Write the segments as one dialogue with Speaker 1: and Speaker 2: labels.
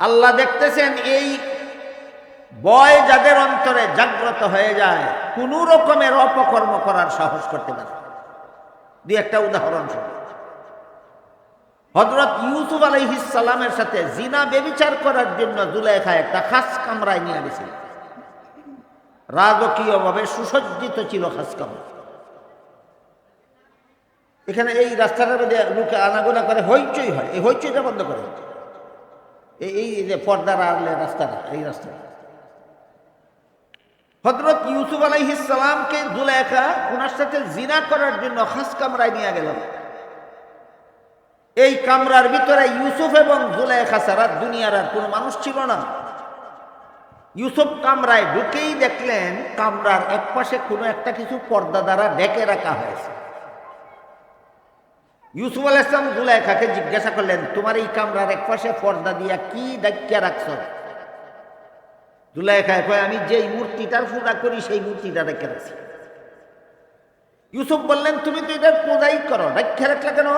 Speaker 1: আল্লাহ দেখতেছেন এই বয় যাদের অন্তরে জাগ্রত হয়ে যায়, কোন রকমের অপকর্ম করার সাহস করতে পারে দুই একটা উদাহরণ হজরত ইউসুফ আলহিসালামের সাথে জিনা বেবিচার করার জন্য জুলেখা একটা খাস কামরায় নিয়ে গেছিল রাজকীয়ভাবে সুসজ্জিত ছিল খাস কামরা। এখানে এই রাস্তাটার মধ্যে লোকে আনাগোনা করে, হইচই হয়। এই হইচইটা বন্ধ করে এই এই যে পর্দার আড়লে রাস্তাটা, এই রাস্তাটা। হজরত ইউসুফ আলাইহিসালামকে জুলেখা ওনার সাথে জিনা করার জন্য খাস কামরায় নিয়ে গেল। এই কামরার ভিতরে ইউসুফ এবং জুলেখা ছাড়া দুনিয়ার আর কোনো মানুষ ছিল না। ইউসুফ কামরায় ঢুকেই দেখলেন কামরার এক পাশে কোনো একটা কিছু পর্দা দ্বারা ডেকে রাখা হয়েছে। ইউসুফ আল ইসলাম জুলাইখাকে জিজ্ঞাসা করলেন, তোমার এই কামরার এক পাশে পর্দা দিয়া কি ডাকিয়া রাখছ? জুলাইখায় কয়, আমি যেই মূর্তিটার পূজা করি, সেই মূর্তিটা রেখে রাখছি ইউসুফ বললেন, তুমি তো এটার পূজাই করো ডাকিয়া রাখলে কেন?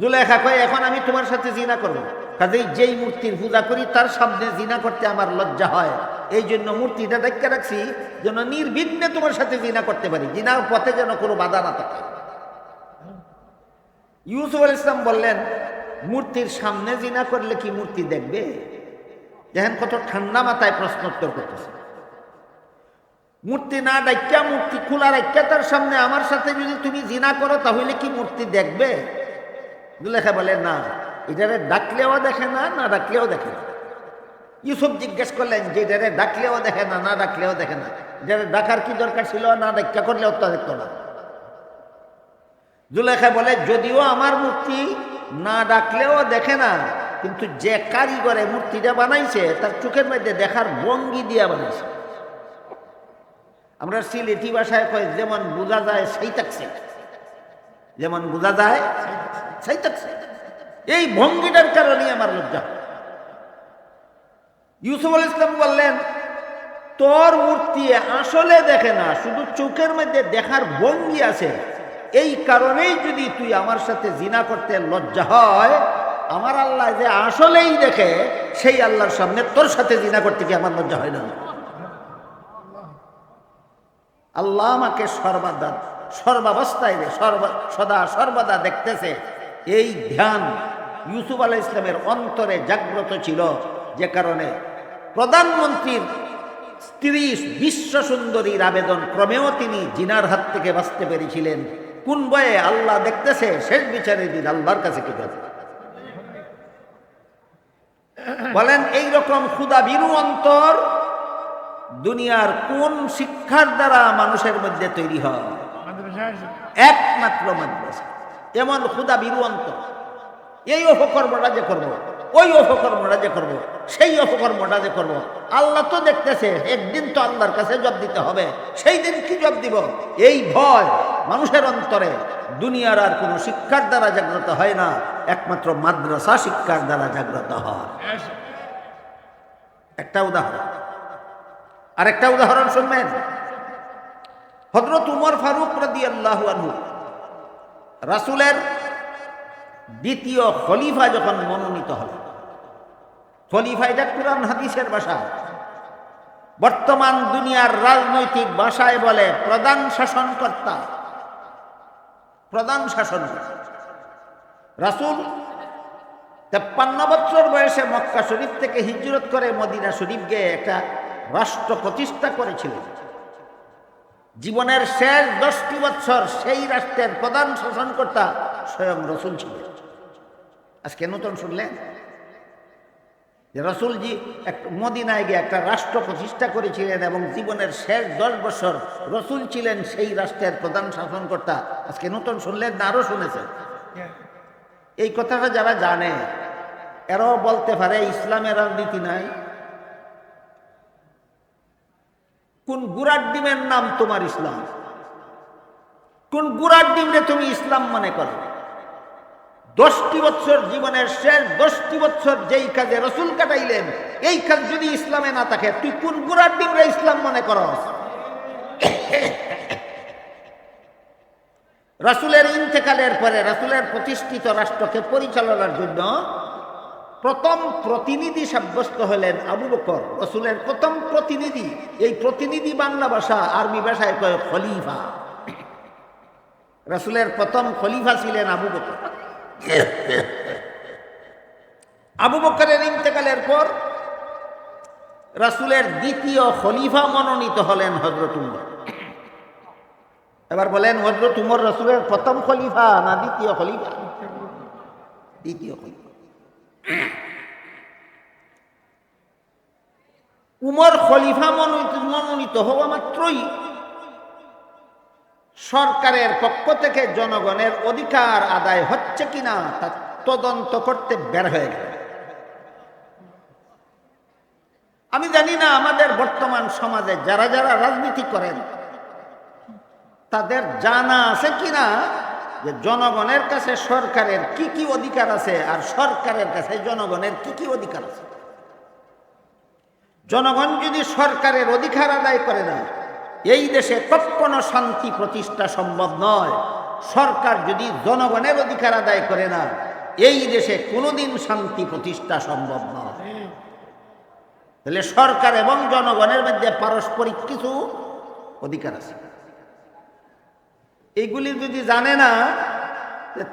Speaker 1: জুলাইখা কয়, এখন আমি তোমার সাথে জিনা করব। কাজেই যেই মূর্তির পূজা করি, তার সামনে জিনা করতে আমার লজ্জা হয়। এই জন্য মূর্তিটা ডাকিয়া রাখছি, যেন নির্বিঘ্নে তোমার সাথে জিনা করতে পারি। জিনার পথে যেন কোনো বাধা না থাকে। ইউসুফ আল ইসলাম বললেন, মূর্তির সামনে জিনা করলে কি মূর্তি দেখবে? দেখেন কত ঠান্ডা মাথায় প্রশ্নোত্তর করতেছে। মূর্তি না ডাক্যা মূর্তি খোলা রাখা তার সামনে আমার সাথে যদি তুমি জিনা করো, তাহলে কি মূর্তি দেখবে? দুলেখা বলে, না, এটারে ডাকলেও দেখে না না ডাকলেও দেখে না। ইউসুফ জিজ্ঞেস করলেন, যে এটারে ডাকলেও দেখে না না ডাকলেও দেখে না? এটারে ডাকার কি দরকার ছিল? না ডাক্যা করলেও তো দেখতো না। জুলেখা বলে, যদিও আমার মূর্তি না ডাকলেও দেখে না, কিন্তু যে কারিগরে মূর্তিটা বানাইছে, তার চোখের মধ্যে দেখার ভঙ্গি দিয়া বানাইছে। আমরা সিলেটি ভাষায় কয় যেমন বোঝা যায় সেই থাকছে যেমন বোঝা যায় সেই থাকছে এই ভঙ্গিটার কারণেই আমার লজ্জা ইউসুফ আল ইসলাম বললেন, তোর মূর্তি আসলে দেখে না, শুধু চোখের মধ্যে দেখার ভঙ্গি আছে এই কারণেই যদি তুই আমার সাথে জিনা করতে লজ্জা হয়, আমার আল্লাহ যে আসলেই দেখে, সেই আল্লাহর সামনে তোর সাথে জিনা করতে কি আমার লজ্জা হয় না? আল্লাহ আমাকে সর্বাদা, সর্বাবস্থায় সর্বা, সদা সর্বদা দেখতেছে। এই ধ্যান ইউসুফ আলাহ ইসলামের অন্তরে জাগ্রত ছিল, যে কারণে প্রধানমন্ত্রীর স্ত্রী বিশ্ব সুন্দরীর আবেদন ক্রমেও তিনি জিনার হাত থেকে বাঁচতে পেরেছিলেন। কোন বয়ে আল্লাহ দেখতেছে, শেষ বিচারের দিন আল্লাহর কাছে কি যাবে বলেন এই রকম ক্ষুদা বিরু অন্তর দুনিয়ার কোন শিক্ষার দ্বারা মানুষের মধ্যে তৈরি হয়? একমাত্র মাদ্রাসা। এমন ক্ষুদা বিরু অন্তর। এই অপকর্মটা যে করব, ওই অপকর্মটা যে করব, সেই অপকর্মটা যে করব, আল্লাহ তো দেখতেছে, একদিন তো আল্লাহর কাছে জব দিতে হবে, সেই দিন কি জব দিব? এই ভয়। মানুষের অন্তরে দুনিয়ার আর কোনো শিক্ষার দ্বারা জাগ্রত হয় না, একমাত্র মাদ্রাসা শিক্ষার দ্বারা জাগ্রত হয়। একটা উদাহরণ। আরেকটা উদাহরণ শুনবেন। হজরত উমর ফারুক রাদি আল্লাহ রাসুলের দ্বিতীয় খলিফা যখন মনোনীত হল খলিফা এটা কোরআন, হাদিসের ভাষা। বর্তমান দুনিয়ার রাজনৈতিক ভাষায় বলে প্রধান শাসনকর্তা। প্রধান শাসন রাসুল তেপ্পান্ন বছর বয়সে মক্কা শরীফ থেকে হিজরত করে মদিনা শরীফ গিয়ে একটা রাষ্ট্র প্রতিষ্ঠা করেছিলেন। জীবনের শেষ দশটি বছর সেই রাষ্ট্রের প্রধান শাসনকর্তা স্বয়ং রসুল ছিলেন। আজকে নতুন শুনলেন? রসুলজি এক মদিনায় গিয়ে একটা রাষ্ট্র প্রতিষ্ঠা করেছিলেন এবং জীবনের শেষ দশ বছর রসুল ছিলেন সেই রাষ্ট্রের প্রধান শাসনকর্তা। আজকে নতুন শুনলেন না, আরও শুনেছেন? এই কথাটা যারা জানে, এরাও বলতে পারে ইসলামের রাজনীতি নাই। কোন গুড়ার ডিমের নাম তোমার ইসলাম? কোন গুড়ার ডিমরে তুমি ইসলাম মনে করো? দশটি বছর জীবনের শেষ দশটি বছর যেই কাজে রসুল কাটাইলেন, এই কাজ যদি ইসলামে না থাকে, তুই কোন গুড়ার ডিমরে ইসলাম মনে করস? রাসুলের ইন্তেকালের পরে রাসুলের প্রতিষ্ঠিত রাষ্ট্রকে পরিচালনার জন্য প্রথম প্রতিনিধি সাব্যস্ত হলেন আবু বকর, রসুলের প্রথম প্রতিনিধি। এই প্রতিনিধি বাংলা ভাষা, আরবি ভাষায় কয় খলিফা। রসুলের প্রথম খলিফা ছিলেন আবু বকর। আবু বকরের ইন্তেকালের পর রাসুলের দ্বিতীয় খলিফা মনোনীত হলেন হজরত উমর। এবার বলেন হজরত উমর রসুলের প্রথম খলিফা না দ্বিতীয় খলিফা? দ্বিতীয় খলিফা। উমর খলিফা মনোনীত মনোনীত হওয়া মাত্রই সরকারের পক্ষ থেকে জনগণের অধিকার আদায় হচ্ছে কিনা তা তদন্ত করতে বের হয়ে গেল। আমি জানি না আমাদের বর্তমান সমাজে যারা যারা রাজনীতি করেন, তাদের জানা আছে কিনা যে জনগণের কাছে সরকারের কি কি অধিকার আছে আর সরকারের কাছে জনগণের কি কি অধিকার আছে। জনগণ যদি সরকারের অধিকার আদায় করে না এই দেশে কখনো শান্তি প্রতিষ্ঠা সম্ভব নয়। সরকার যদি জনগণের অধিকার আদায় করে না, এই দেশে কোনোদিন শান্তি প্রতিষ্ঠা সম্ভব নয়। তাহলে সরকার এবং জনগণের মধ্যে পারস্পরিক কিছু অধিকার আছে। এইগুলি যদি জানে না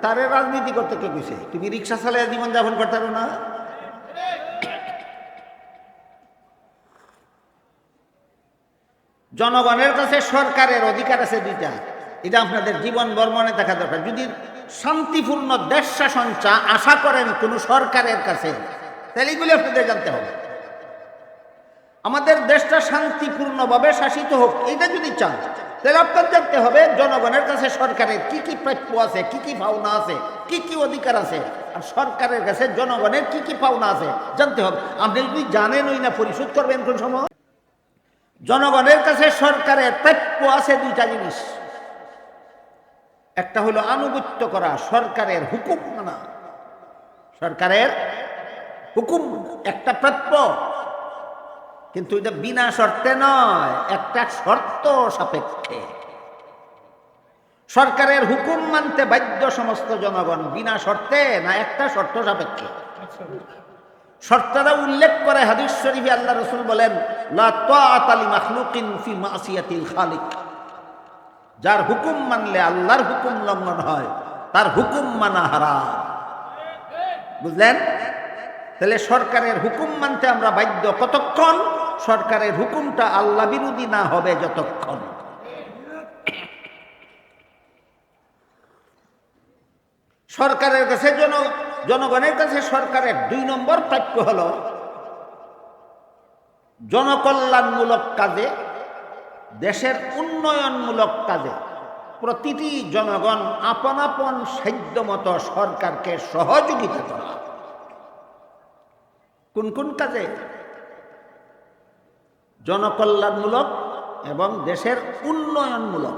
Speaker 1: তারে রাজনীতি করতে কে কইছে? তুমি রিক্সা চালায় জীবন যাপন করতে পারো না। জনগণের কাছে সরকারের অধিকার আছে দুইটা। এটা আপনাদের জীবন বর্মনে দেখা দরকার। যদি শান্তিপূর্ণ দেশ শাসন চা, আশা করেন কোনো সরকারের কাছে, তাহলে এগুলি আপনাদের জানতে হবে। আমাদের দেশটা শান্তিপূর্ণভাবে শাসিত হোক, এটা যদি চান, তাহলে আপনার জানতে হবে জনগণের কাছে সরকারের কি কি প্রাপ্য আছে, কি কি পাওনা আছে, কি কি অধিকার আছে, আর সরকারের কাছে জনগণের কি কি পাওনা আছে, জানতে হবে। আপনি যদি জানেন ওই না, পরিশোধ করবেন কোন সময়? জনগণের কাছে সরকারের প্রাপ্য আছে দুইটা জিনিস। একটা হলো আনুগত্য করা, সরকারের হুকুম মানা। সরকারের হুকুম, একটা প্রাপ্য। কিন্তু এটা বিনা শর্তে নয়, একটা শর্ত সাপেক্ষে। সরকারের হুকুম মানতে বাধ্য সমস্ত জনগণ, বিনা শর্তে না একটা শর্ত সাপেক্ষে। শর্তটা উল্লেখ করে হাদিস শরীফে আল্লাহ রসুল বলেন খালিক। যার হুকুম মানলে আল্লাহর হুকুম লঙ্ঘন হয়, তার হুকুম মানা হারাম। বুঝলেন? তাহলে সরকারের হুকুম মানতে আমরা বাধ্য কতক্ষণ? সরকারের হুকুমটা আল্লাহ বিরোধী না হবে যতক্ষণ। সরকারের কাছে জন জনগণের কাছে সরকারের দুই নম্বর প্রাপ্য হল জনকল্যাণমূলক কাজে, দেশের উন্নয়নমূলক কাজে প্রতিটি জনগণ আপন আপন সাধ্য মতো সরকারকে সহযোগিতা করা। কোন কোন কাজে? জনকল্যাণমূলক এবং দেশের উন্নয়নমূলক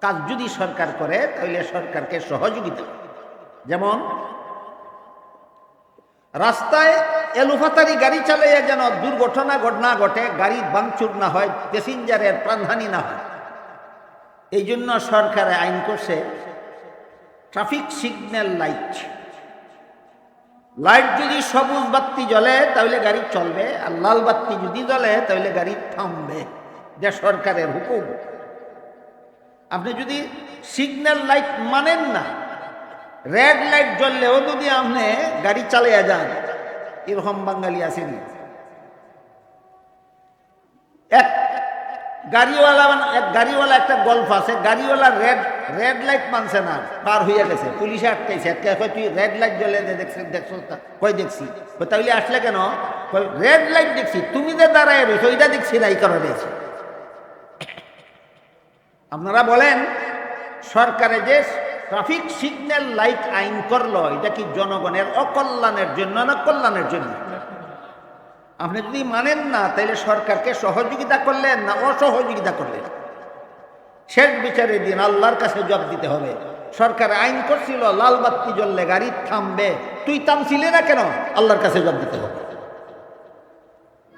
Speaker 1: কাজ যদি সরকার করে, তাহলে সরকারকে সহযোগিতা। যেমন রাস্তায় এলুফাতারি গাড়ি চালাইয়া যেন দুর্ঘটনা ঘটনা ঘটে, গাড়ি বাংচুর না হয়, প্যাসেঞ্জারের প্রাণহানি না হয়। এই জন্য সরকারে আইন করছে ট্রাফিক সিগন্যাল লাইট। লাইট যদি সবুজ বাতি জ্বলে, তাহলে গাড়ি চলবে, আর লাল বাতি যদি জ্বলে, তাহলে গাড়ি থামবে। যা সরকারের হুকুম। আপনি যদি সিগন্যাল লাইট মানেন না রেড লাইট জ্বললেও যদি আপনি গাড়ি চালিয়ে যান, এরকম বাঙালি আসেনি এক গাড়িওয়ালা এক গাড়িওয়ালা একটা গল্প আছে, গাড়িওয়ালা রেড রেড লাইট মানছে না, পার হইয়া গেছে, পুলিশে আটকাইছে আটকে তুই রেড লাইট জ্বলে দেখছি, দেখছ কই দেখছি? তাহলে আসলে কেন? রেড লাইট দেখছি, তুমি যে দাঁড়ায় রয়েছো ওইটা দেখছি না, এই কারণে আপনারা বলেন, সরকারে যে ট্রাফিক সিগন্যাল লাইট আইন করল, এটা কি জনগণের অকল্যাণের জন্য না কল্যাণের জন্য? আপনি যদি মানেন না, তাহলে সরকারকে সহযোগিতা করলেন না অসহযোগিতা করলেন? শেষ বিচারের দিন আল্লাহর কাছে জব দিতে হবে। সরকার আইন করছিল, লাল বাতি জ্বললে গাড়ি থামবে। তুই থামছিলে না কেন? আল্লাহর কাছে জব দিতে হবে।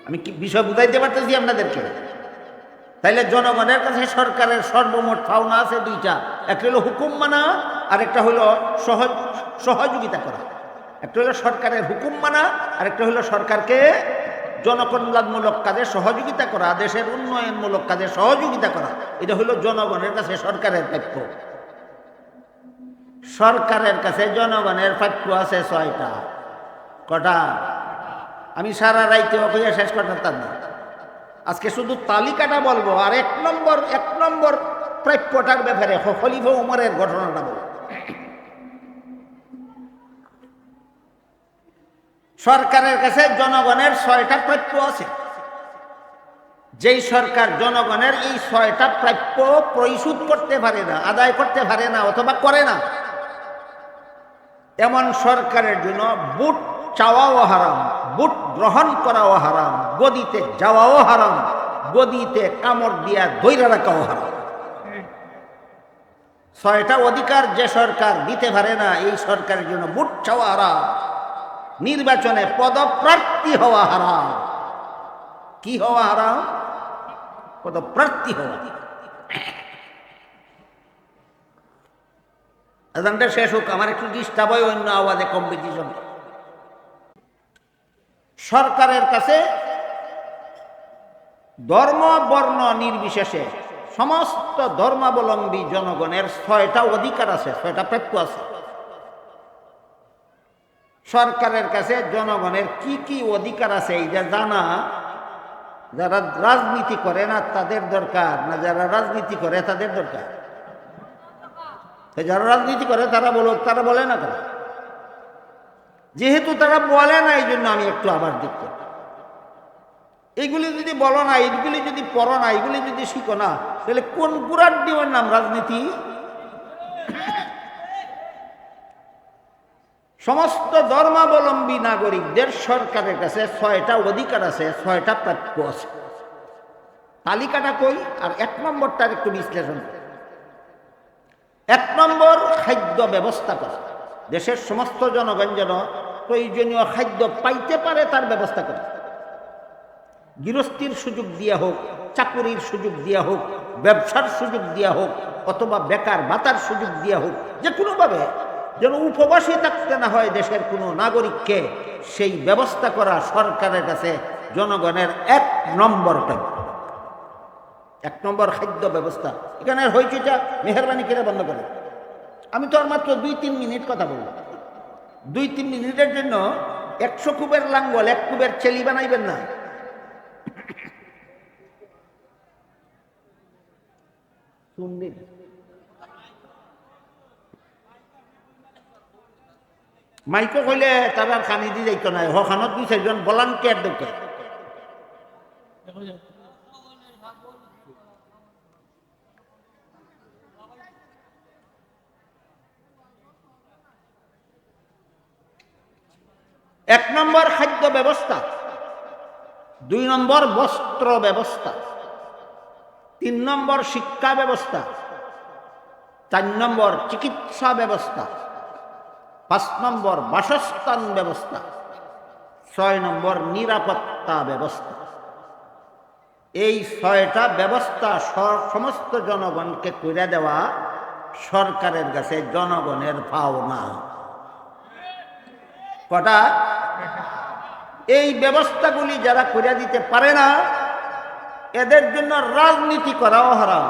Speaker 1: আমি কি বিষয় বুঝাইতে পারতেছি আপনাদেরকে? তাইলে জনগণের কাছে সরকারের সর্বমোট পাওনা আছে দুইটা। একটা হলো হুকুম মানা আর একটা হলো সহজ সহযোগিতা করা। একটা হলো সরকারের হুকুম মানা আর একটা হলো সরকারকে জনকল্যাণমূলক কাজে সহযোগিতা করা, দেশের উন্নয়নমূলক কাজে সহযোগিতা করা। এটা হলো জনগণের কাছে সরকারের প্রাপ্য। সরকারের কাছে জনগণের প্রাপ্য আছে ছয়টা। কটা? আমি সারা রাইতে অকইয়া শেষ করতে না। আজকে শুধু তালিকাটা বলব, আর এক নম্বর এক নম্বর প্রাপ্যটার ব্যাপারে খলিফা উমরের ঘটনাটা বলব। সরকারের কাছে জনগণের ছয়টা প্রাপ্য আছে। যেই সরকার জনগণের এই ছয়টা প্রাপ্য পরিশোধ করতে পারে না, আদায় করতে পারে না, অথবা করে না, এমন সরকারের জন্য বুট চাওয়াও হারাম, বুট গ্রহণ করাও হারাম, গদিতে যাওয়াও হারাম, গদিতে কামড় দিয়া দৈরা রাখাও হারাম। ছয়টা অধিকার যে সরকার দিতে পারে না, এই সরকারের জন্য বুট চাওয়া হারাম, নির্বাচনে পদপ্রার্থী হওয়া হারাম। কি হওয়া হারাম? পদপ্রার্থী হওয়া। আদানটা শেষ হোক, আমার একটু ডিস্টার্ব হয়, অন্য আওয়াজে কম্পিটিশন সরকারের কাছে ধর্ম, বর্ণ নির্বিশেষে সমস্ত ধর্মাবলম্বী জনগণের ছয়টা অধিকার আছে, ছয়টা প্রাপ্য আছে। সরকারের কাছে জনগণের কি কি অধিকার আছে এইটা জানা, যারা রাজনীতি করে না তাদের দরকার, না যারা রাজনীতি করে তাদের দরকার। যারা রাজনীতি করে তারা বলো, তারা বলে না তারা যেহেতু তারা বলে না, এই জন্য আমি একটু আবার দেখতে এইগুলি যদি বলো না এইগুলি যদি পড়ো না এইগুলি যদি শিখো না, তাহলে কোন পুরার দিবের নাম রাজনীতি? সমস্ত ধর্মাবলম্বী নাগরিকদের সরকারের কাছে ছয়টা অধিকার আছে, ছয়টা প্রাপ্য আছে। তালিকাটা কই? আর এক নম্বরটার একটু বিশ্লেষণ। এক নম্বর খাদ্য ব্যবস্থা করা। দেশের সমস্ত জনগণ যেন প্রয়োজনীয় খাদ্য পাইতে পারে, তার ব্যবস্থা করে গৃহস্থির সুযোগ দিয়া হোক, চাকুরির সুযোগ দিয়া হোক, ব্যবসার সুযোগ দিয়া হোক, অথবা বেকার ভাতার সুযোগ দিয়া হোক, যে কোনোভাবে যেন উপবাসী থাকতে না হয় দেশের কোনো নাগরিককে, সেই ব্যবস্থা করা সরকারের কাছে জনগণের এক নম্বর এক নম্বর খাদ্য ব্যবস্থা। এখানে হইচইটা মেহরবানি করে বন্ধ করে। আমি তো আর মাত্র দুই তিন মিনিট কথা বলব দুই তিন মিনিটের জন্য একশো কুবের লাঙ্গল, এক কুবের চেলি বানাইবেন না। শুনবেন মাইকো কইলে তার কানি দি যাইতো না হখানত দুই চারজন ভলান্টিয়ার দরকার এক নম্বর খাদ্য ব্যবস্থা, দুই নম্বর বস্ত্র ব্যবস্থা, তিন নম্বর শিক্ষা ব্যবস্থা, চার নম্বর চিকিৎসা ব্যবস্থা, পাঁচ নম্বর বাসস্থান ব্যবস্থা, ছয় নম্বর নিরাপত্তা ব্যবস্থা। এই ছয়টা ব্যবস্থা সমস্ত জনগণকে করে দেওয়া সরকারের কাছে জনগণের পাওনা। কটা? এই ব্যবস্থাগুলি যারা করে দিতে পারে না, এদের জন্য রাজনীতি করাও হারাম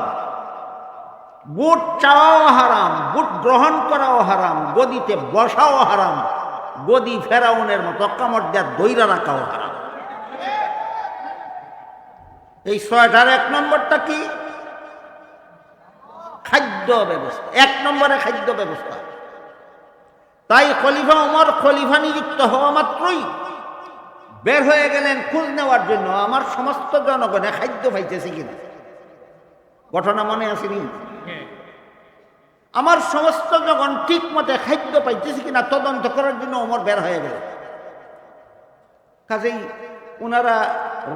Speaker 1: বুট চাওয়াও হারাম বুট গ্রহণ করাও হারাম, গদিতে বসাও হারাম, গদি ফেরাউনের মতো কামড় দেওয়া দৈরা রাখাও হারাম। এই ছয়টার এক নম্বরটা কি? খাদ্য ব্যবস্থা। এক নম্বরে খাদ্য ব্যবস্থা। তাই খলিফা ওমর খলিফা নিযুক্ত হওয়া মাত্রই বের হয়ে গেলেন খোঁজ নেওয়ার জন্য। আমার সমস্ত জনগণে খাদ্য পাইতেছে কিনা? ঘটনা মনে আসেনি আমার সমস্ত জনগণ ঠিক মতে খাদ্য পাইতেছে কিনা তদন্ত করার জন্য ওমর বের হয়ে গেল কাজেই ওনারা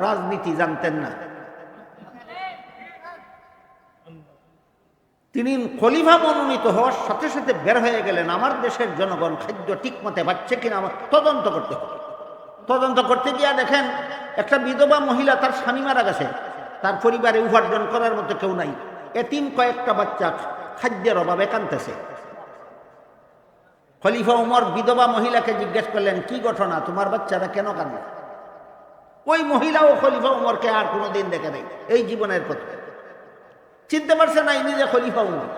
Speaker 1: রাজনীতি জানতেন না। তিনি খলিফা মনোনীত হওয়ার সাথে সাথে বের হয়ে গেলেন, আমার দেশের জনগণ খাদ্য ঠিক মতে পাচ্ছে কিনা আমার তদন্ত করতে হবে। তদন্ত করতে গিয়া দেখেন, একটা বিধবা মহিলা তার স্বামী মারা গেছে। তার পরিবারে উপার্জন করার মতো কেউ নাই। এতিম কয়েকটা বাচ্চা খাদ্যের অভাবে কানতেছে খলিফা উমর বিধবা মহিলাকে জিজ্ঞেস করলেন, কি ঘটনা? তোমার বাচ্চারা কেন কান্না ওই মহিলাও খলিফা উমরকে আর কোনোদিন দেখে নেই। এই জীবনের পথে চিনতে পারছে না ইনি যে খলিফা উমর।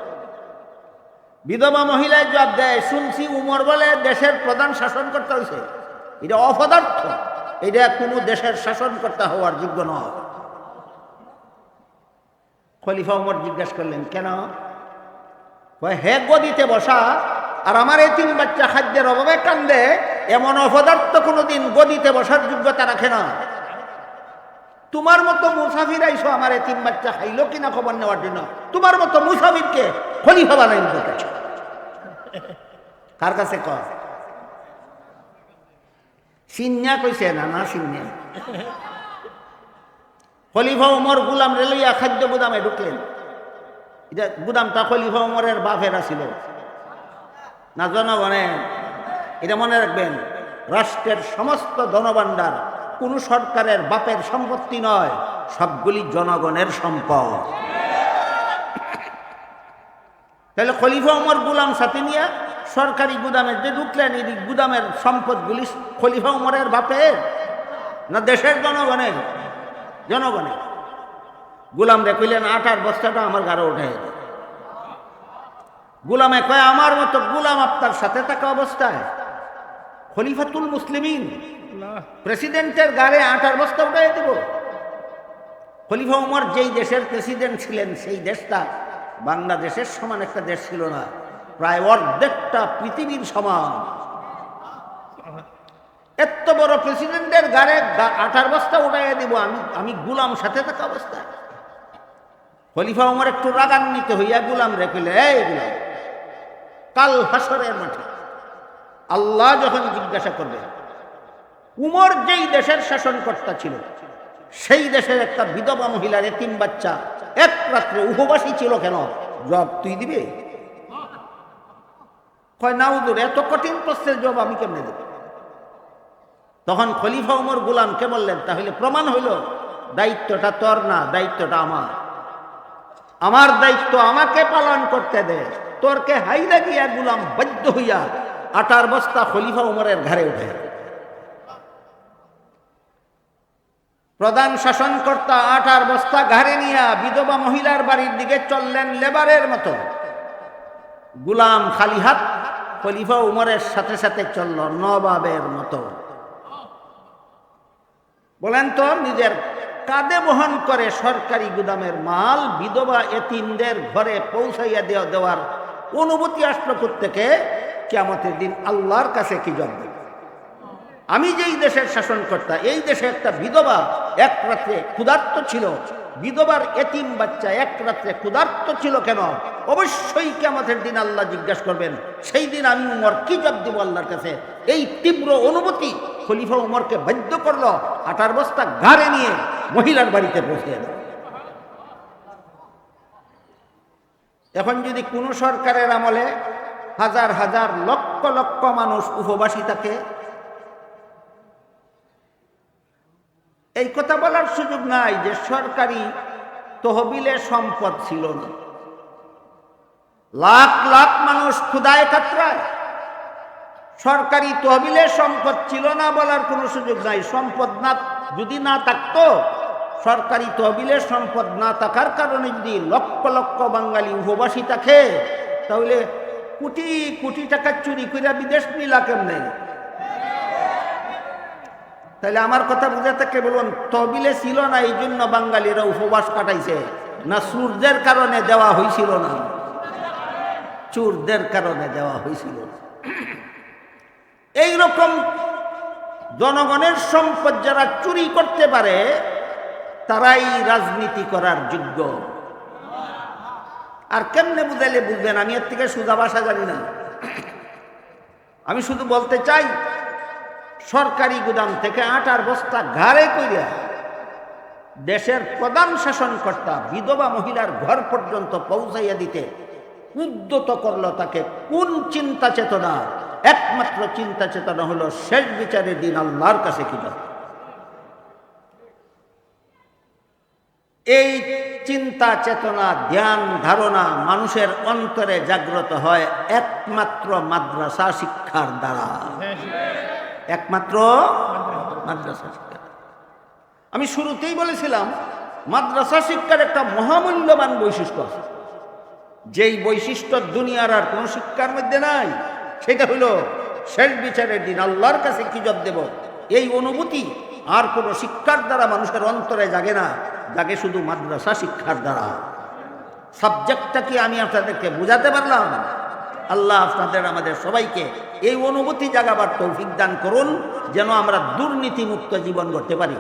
Speaker 1: বিধবা মহিলায় জবাব দেয়, শুনছি উমর বলে দেশের প্রধান শাসনকর্তা হয়েছে। এটা অপদার্থ। এটা কোনো দেশের শাসনকর্তা হওয়ার যোগ্য নয়। খলিফা উমর জিজ্ঞেস করলেন, কেন? হে গদিতে বসা, আর আমার এই তিন বাচ্চা খাদ্যের অভাবে কান্দে, এমন অপদার্থ কোনোদিন গদিতে বসার যোগ্যতা রাখে না। তোমার মতো মুসাফির আইসো আমার এই তিন বাচ্চা খাইলো কিনা খবর নেওয়ার জন্য। তোমার মতো মুসাফিরকে খলিফা বানাই বলতেছ কার কাছে ক সিন্যা কইছে না না সিন্যা। খলিফা উমর গুলাম রেলইয়া খাদ্য গুদামে ঢুকলেন। এটা গুদামটা খলিফা উমরের বাপেরা ছিল না জনগণের, এটা মনে রাখবেন, রাষ্ট্রের সমস্ত ধনভাণ্ডার কোন সরকারের বাপের সম্পত্তি নয়, সবগুলি জনগণের সম্পদ। তাহলে খলিফা উমর গুলাম সাথে নিয়ে সরকারি গুদামের যে ঢুকলেন, এই গুদামের সম্পদগুলি খলিফা উমরের বাপের না দেশের জনগণের? জনগণের। গুলাম কইলেন, আটার বস্তাটা আমার গাড়ো উঠে গুলামে কয়, আমার মতো গুলাম আপনার সাথে থাকা অবস্থায়। খলিফাতুল মুসলিমিন প্রেসিডেন্টের গাড়ে আটার বস্তা উঠাই দেব। খলিফা উমর যেই দেশের প্রেসিডেন্ট ছিলেন, সেই দেশটা বাংলাদেশের সমান একটা দেশ ছিল না, প্রায় অর্ধেকটা পৃথিবীর সমান। এত বড় প্রেসিডেন্টের গাড়ে আটার বস্তা উঠাইয়া দিব, আমি আমি গুলাম সাথে থাকা অবস্থায়। খলিফা উমর একটু রাগান্বিত হইয়া গুলাম রেখেলে এই গুলাম, কাল হাসরের মাঠে আল্লাহ যখন জিজ্ঞাসা করবে উমর যেই দেশের শাসনকর্তা ছিল, সেই দেশের একটা বিধবা মহিলার তিন বাচ্চা, এক রাত্রে উপবাসী ছিল কেন? জবাব তুই দিবে? কয়, না উদুর এত কঠিন প্রশ্নের জবাব আমি কেমনে দেব? তখন খলিফা উমর গুলামকে বললেন, তাহলে প্রমাণ হইল, দায়িত্বটা তোর না, দায়িত্বটা আমার। আমার দায়িত্ব আমাকে পালন করতে দে। তোরকে হাইলা গিয়া গুলাম বাধ্য হইয়া আটার বস্তা খলিফা উমরের ঘরে উঠে প্রধান শাসনকর্তা আটার বস্তা ঘাড়ে নিয়া বিধবা মহিলার বাড়ির দিকে চললেন লেবারের মতো। গুলাম খালি হাত খলিফা উমরের সাথে সাথে চলল নবাবের মতো। বলেন তো, নিজের কাঁধে বহন করে সরকারি গুদামের মাল বিধবা এতিমদের ঘরে পৌঁছাইয়া দেওয়া দেওয়ার অনুভূতি আসলো থেকে কেমতের দিন আল্লাহর কাছে কি দেব? আমি যেই দেশের শাসনকর্তা, এই দেশে একটা বিধবা এক রাত্রে ক্ষুধার্ত ছিল। বিধবার এতিম বাচ্চা এক রাত্রে ক্ষুধার্ত ছিল কেন? অবশ্যই কেমতের দিন আল্লাহ জিজ্ঞাসা করবেন? সেই দিন আমি উমর কি জব দিব আল্লাহর কাছে? এই তীব্র অনুভূতি খলিফা উমরকে বাধ্য করল, আটার বস্তা গাড়ে নিয়ে মহিলার বাড়িতে পৌঁছে এখন যদি কোনো সরকারের আমলে হাজার হাজার লক্ষ লক্ষ মানুষ উপবাসী থাকে এই কথা বলার সুযোগ নাই যে সরকারি তহবিলে সম্পদ ছিল না। লাখ লাখ মানুষ ক্ষুদায় কাতরায়। সরকারি তহবিলে সম্পদ ছিল না বলার কোনো সুযোগ নাই। সম্পদ না, যদি না থাকতো, সরকারি তহবিলে সম্পদ না থাকার কারণে যদি লক্ষ লক্ষ বাঙালি উপবাসী থাকে, তাহলে কোটি কোটি টাকা চুরি করে বিদেশ নিলা কেমনে? তাহলে আমার কথা বুঝাতে কে বলুন তবিলে ছিল না, এই জন্য বাঙালিরা উপবাস কাটাইছে। না সূর্যের কারণে দেওয়া হয়েছিল না। চোরদের কারণে দেওয়া হয়েছিল এই রকম জনগণের সম্পদ যারা চুরি করতে পারে, তারাই রাজনীতি করার যোগ্য। আর কেমনে বুঝাইলে বুঝবেন? আমি এর থেকে সুজা ভাষা জানি না। আমি শুধু বলতে চাই সরকারি গুদাম থেকে আটার বস্তা ঘাড়ে কইরা দেশের প্রধান শাসনকর্তা, বিধবা মহিলার ঘর পর্যন্ত পৌঁছাইয়া দিতে উদ্যত করল তাকে কোন চিন্তা চেতনা? একমাত্র চিন্তা চেতনা হলো শেষ বিচারের দিন আল্লাহর কাছে কি এই চিন্তা চেতনা, ধ্যান, ধারণা মানুষের অন্তরে জাগ্রত হয় একমাত্র মাদ্রাসা শিক্ষার দ্বারা। একমাত্র মাদ্রাসা শিক্ষা। আমি শুরুতেই বলেছিলাম, মাদ্রাসা শিক্ষার একটা মহামূল্যবান বৈশিষ্ট্য আছে। যেই বৈশিষ্ট্য দুনিয়ার আর কোনো শিক্ষার মধ্যে নাই, সেটা হইল শেষ বিচারের দিন আল্লাহর কাছে কি জব দেব? এই অনুভূতি আর কোনো শিক্ষার দ্বারা মানুষের অন্তরে জাগে না, জাগে শুধু মাদ্রাসা শিক্ষার দ্বারা। সাবজেক্টটা কি আমি আপনাদেরকে বুঝাতে পারলাম? আল্লাহ আপনাদের, আমাদের সবাইকে এই অনুভূতি জাগাবার তৌফিক দান করুন যেন আমরা দুর্নীতিমুক্ত জীবন করতে পারি।